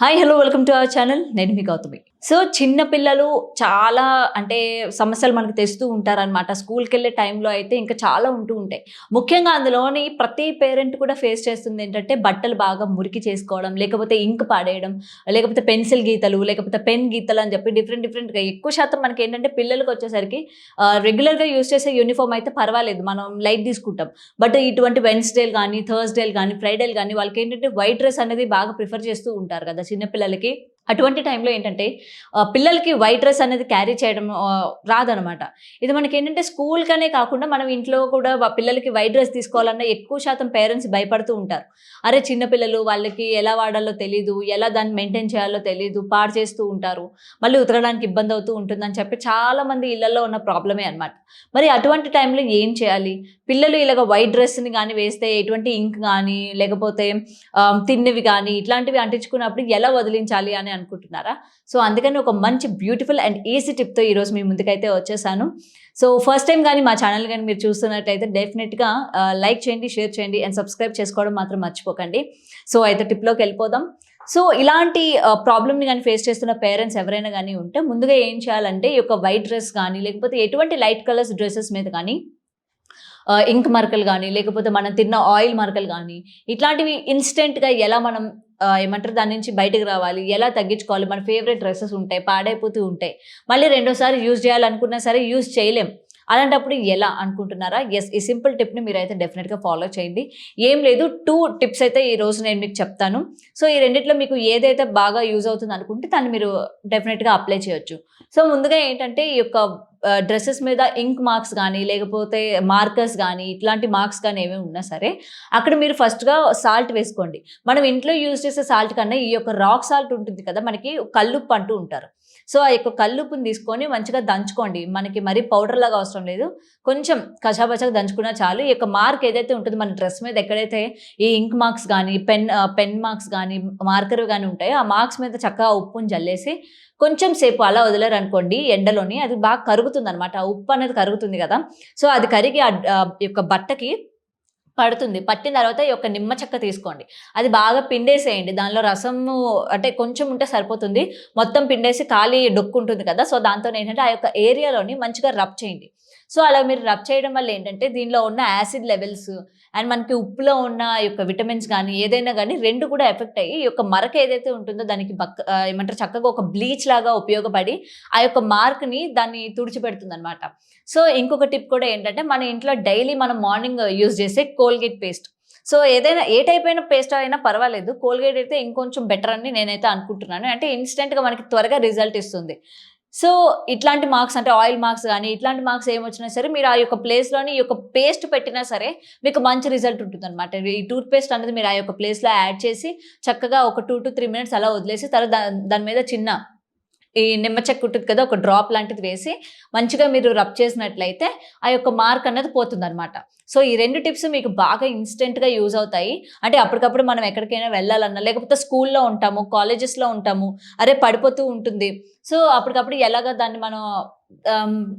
Hi hello welcome to our channel నేను మీ Gautami. So చిన్న పిల్లలు చాలా అంటే సమస్యలు మనకు తెస్తూ ఉంటారనమాట స్కూల్కి వెళ్ళే టైంలో అయితే ఇంకా చాలా ఉంటూ ఉంటాయి. ముఖ్యంగా అందులోని ప్రతి పేరెంట్ కూడా ఫేస్ చేస్తుంది ఏంటంటే బట్టలు బాగా మురికి చేసుకోవడం లేకపోతే ఇంక్ పాడేయడం లేకపోతే పెన్సిల్ గీతలు లేకపోతే పెన్ గీతలు అని చెప్పి డిఫరెంట్ డిఫరెంట్గా ఎక్కువ శాతం మనకి ఏంటంటే పిల్లలకు వచ్చేసరికి రెగ్యులర్గా యూస్ చేసే యూనిఫామ్ అయితే పర్వాలేదు. మనం లైట్ తీసుకుంటాం. బట్ ఇటువంటి వెన్స్డేలు కానీ థర్స్డేలు కానీ ఫ్రైడేలు కానీ వాళ్ళకి ఏంటంటే వైట్ డ్రెస్ అనేది బాగా ప్రిఫర్ చేస్తూ ఉంటారు కదా చిన్నపిల్లలకి అటువంటి టైంలో ఏంటంటే పిల్లలకి వైట్ డ్రెస్ అనేది క్యారీ చేయడం రాదనమాట. ఇది మనకి ఏంటంటే స్కూల్ కనే కాకుండా మనం ఇంట్లో కూడా పిల్లలకి వైట్ డ్రెస్ తీసుకోవాలన్నా ఎక్కువ శాతం పేరెంట్స్ భయపడుతూ ఉంటారు. అరే చిన్నపిల్లలు వాళ్ళకి ఎలా వాడాలో తెలీదు ఎలా దాన్ని మెయింటైన్ చేయాలో తెలీదు పాడు చేస్తూ ఉంటారు. మళ్ళీ ఉతకడానికి ఇబ్బంది అవుతూ ఉంటుందని చెప్పి చాలా మంది ఇళ్ళలో ఉన్న ప్రాబ్లమే అనమాట మరి అటువంటి టైంలో ఏం చేయాలి? పిల్లలు ఇలాగ వైట్ డ్రెస్ని కానీ వేస్తే ఎటువంటి ఇంక్ కానీ లేకపోతే తిన్నవి కానీ ఇట్లాంటివి అంటించుకున్నప్పుడు ఎలా వదిలించాలి అని అనుకుంటున్నారా? సో అందుకని ఒక మంచి బ్యూటిఫుల్ అండ్ ఈజీ టిప్తో ఈరోజు మీ ముందుకైతే వచ్చేసాను. సో ఫస్ట్ టైం కానీ మా ఛానల్ కానీ మీరు చూస్తున్నట్టయితే డెఫినెట్గా లైక్ చేయండి షేర్ చేయండి అండ్ సబ్స్క్రైబ్ చేసుకోవడం మాత్రం మర్చిపోకండి. సో అయితే టిప్లోకి వెళ్ళిపోదాం. సో ఇలాంటి ప్రాబ్లమ్ని కానీ ఫేస్ చేస్తున్న పేరెంట్స్ ఎవరైనా కానీ ఉంటే ముందుగా ఏం చేయాలంటే ఈ యొక్క వైట్ డ్రెస్ కానీ లేకపోతే ఎటువంటి లైట్ కలర్స్ డ్రెస్సెస్ మీద కానీ ఇంక్ మరకలు కానీ లేకపోతే మనం తిన్న ఆయిల్ మరకలు కానీ ఇట్లాంటివి ఇన్స్టెంట్గా ఎలా మనం ఏమంటారు దాని నుంచి బయటకు రావాలి. ఎలా తగ్గించుకోవాలి? మన ఫేవరెట్ డ్రెస్సెస్ ఉంటాయి పాడైపోతూ ఉంటాయి. మళ్ళీ రెండోసారి యూజ్ చేయాలనుకున్నా సరే యూజ్ చేయలేం. అలాంటప్పుడు ఎలా అనుకుంటున్నారా? ఎస్ ఈ సింపుల్ టిప్ని మీరైతే డెఫినెట్గా ఫాలో చేయండి. ఏం లేదు టూ టిప్స్ అయితే ఈ రోజు నేను మీకు చెప్తాను. సో ఈ రెండిట్లో మీకు ఏదైతే బాగా యూజ్ అవుతుంది అనుకుంటే దాన్ని మీరు డెఫినెట్గా అప్లై చేయొచ్చు. సో ముందుగా ఏంటంటే ఈ యొక్క డ్రెస్సెస్ మీద ఇంక్ మార్క్స్ కానీ లేకపోతే మార్కర్స్ కానీ ఇట్లాంటి మార్క్స్ కానీ ఏమేమి ఉన్నా సరే అక్కడ మీరు ఫస్ట్గా సాల్ట్ వేసుకోండి. మనం ఇంట్లో యూజ్ చేసే సాల్ట్ కన్నా ఈ యొక్క రాక్ సాల్ట్ ఉంటుంది కదా మనకి కల్లుప్పు అంటూ ఉంటారు. సో ఆ యొక్క కల్లుప్పుని తీసుకొని మంచిగా దంచుకోండి. మనకి మరీ పౌడర్ లాగా అవసరం లేదు. కొంచెం కషాబచాగా దంచుకున్నా చాలు. ఈ యొక్క మార్క్ ఏదైతే ఉంటుందో మన డ్రెస్ మీద ఎక్కడైతే ఈ ఇంక్ మార్క్స్ కానీ పెన్ పెన్ మార్క్స్ కానీ మార్కర్ కానీ ఉంటాయో ఆ మార్క్స్ మీద చక్కగా ఉప్పుని జల్లేసి కొంచెం సేపు అలా వదిలేరు అనుకోండి ఎండలోని అది బాగా కరుగుతుంది అనమాట ఆ ఉప్పు అనేది కరుగుతుంది కదా. సో అది కరిగి ఆ యొక్క బట్టకి పడుతుంది. పట్టిన తర్వాత ఈ యొక్క నిమ్మ చెక్క తీసుకోండి. అది బాగా పిండేసేయండి. దానిలో రసము అంటే కొంచెం ఉంటే సరిపోతుంది. మొత్తం పిండేసి ఖాళీ డొక్కు ఉంటుంది కదా. సో దాంతో ఏంటంటే ఆ యొక్క ఏరియాలోని మంచిగా రబ్ చేయండి. సో అలా మీరు రబ్ చేయడం వల్ల ఏంటంటే దీనిలో ఉన్న యాసిడ్ లెవెల్స్ అండ్ మనకి ఉప్పులో ఉన్న యొక్క విటమిన్స్ కానీ ఏదైనా కానీ రెండు కూడా ఎఫెక్ట్ అయ్యి ఈ యొక్క మరక ఏదైతే ఉంటుందో దానికి బక్క ఏమంటారు చక్కగా ఒక బ్లీచ్ లాగా ఉపయోగపడి ఆ యొక్క మార్క్ని దాన్ని తుడిచిపెడుతుంది అనమాట సో ఇంకొక టిప్ కూడా ఏంటంటే మన ఇంట్లో డైలీ మనం మార్నింగ్ యూజ్ చేసే కోల్గేట్ పేస్ట్. సో ఏదైనా ఏ టైప్ అయిన పేస్ట్ అయినా పర్వాలేదు. కోల్గేట్ అయితే ఇంకొంచెం బెటర్ అని నేనైతే అనుకుంటున్నాను. అంటే ఇన్స్టెంట్గా మనకి త్వరగా రిజల్ట్ ఇస్తుంది. సో ఇట్లాంటి మార్క్స్ అంటే ఆయిల్ మార్క్స్ కానీ ఇట్లాంటి మార్క్స్ ఏమొచ్చినా సరే మీరు ఆ యొక్క ప్లేస్లోని ఈ యొక్క పేస్ట్ పెట్టినా సరే మీకు మంచి రిజల్ట్ ఉంటుంది అనమాట ఈ టూత్ పేస్ట్ అనేది మీరు ఆ యొక్క ప్లేస్లో యాడ్ చేసి చక్కగా ఒక టూ టు త్రీ మినిట్స్ అలా వదిలేసి తర్వాత దాని మీద చిన్న ఈ నిమ్మ చెక్క ఉంటుంది కదా ఒక డ్రాప్ లాంటిది వేసి మంచిగా మీరు రబ్ చేసినట్లయితే ఆ యొక్క మార్క్ అన్నది పోతుంది అనమాట సో ఈ రెండు టిప్స్ మీకు బాగా ఇన్స్టెంట్గా యూజ్ అవుతాయి. అంటే అప్పటికప్పుడు మనం ఎక్కడికైనా వెళ్ళాలన్నా లేకపోతే స్కూల్లో ఉంటాము కాలేజెస్లో ఉంటాము అరే పడిపోతూ ఉంటుంది. సో అప్పటికప్పుడు ఎలాగ దాన్ని మనం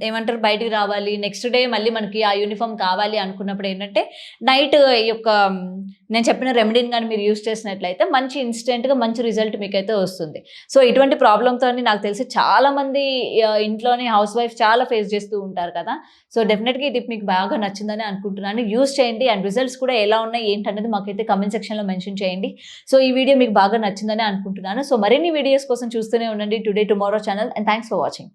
ఏమంటారు బయటికి రావాలి. నెక్స్ట్ డే మళ్ళీ మనకి ఆ యూనిఫామ్ కావాలి అనుకున్నప్పుడు ఏంటంటే నైట్ ఈ యొక్క నేను చెప్పిన రెమెడీని కానీ మీరు యూజ్ చేసినట్లయితే మంచి ఇన్స్టెంట్గా మంచి రిజల్ట్ మీకైతే వస్తుంది. సో ఇటువంటి ప్రాబ్లంతో నాకు తెలిసి చాలామంది ఇంట్లోనే హౌస్ వైఫ్ చాలా ఫేస్ చేస్తూ ఉంటారు కదా. సో డెఫినెట్గా ఇది మీకు బాగా నచ్చిందని అనుకుంటున్నాను. యూస్ చేయండి. అండ్ రిజల్ట్స్ కూడా ఎలా ఉన్నాయి ఏంటనేది మాకైతే కమెంట్ సెక్షన్లో మెన్షన్ చేయండి. సో ఈ వీడియో మీకు బాగా నచ్చిందని అనుకుంటున్నాను. సో మరిన్ని వీడియోస్ కోసం చూస్తూనే ఉండండి. Today tomorrow channel. And thanks for watching.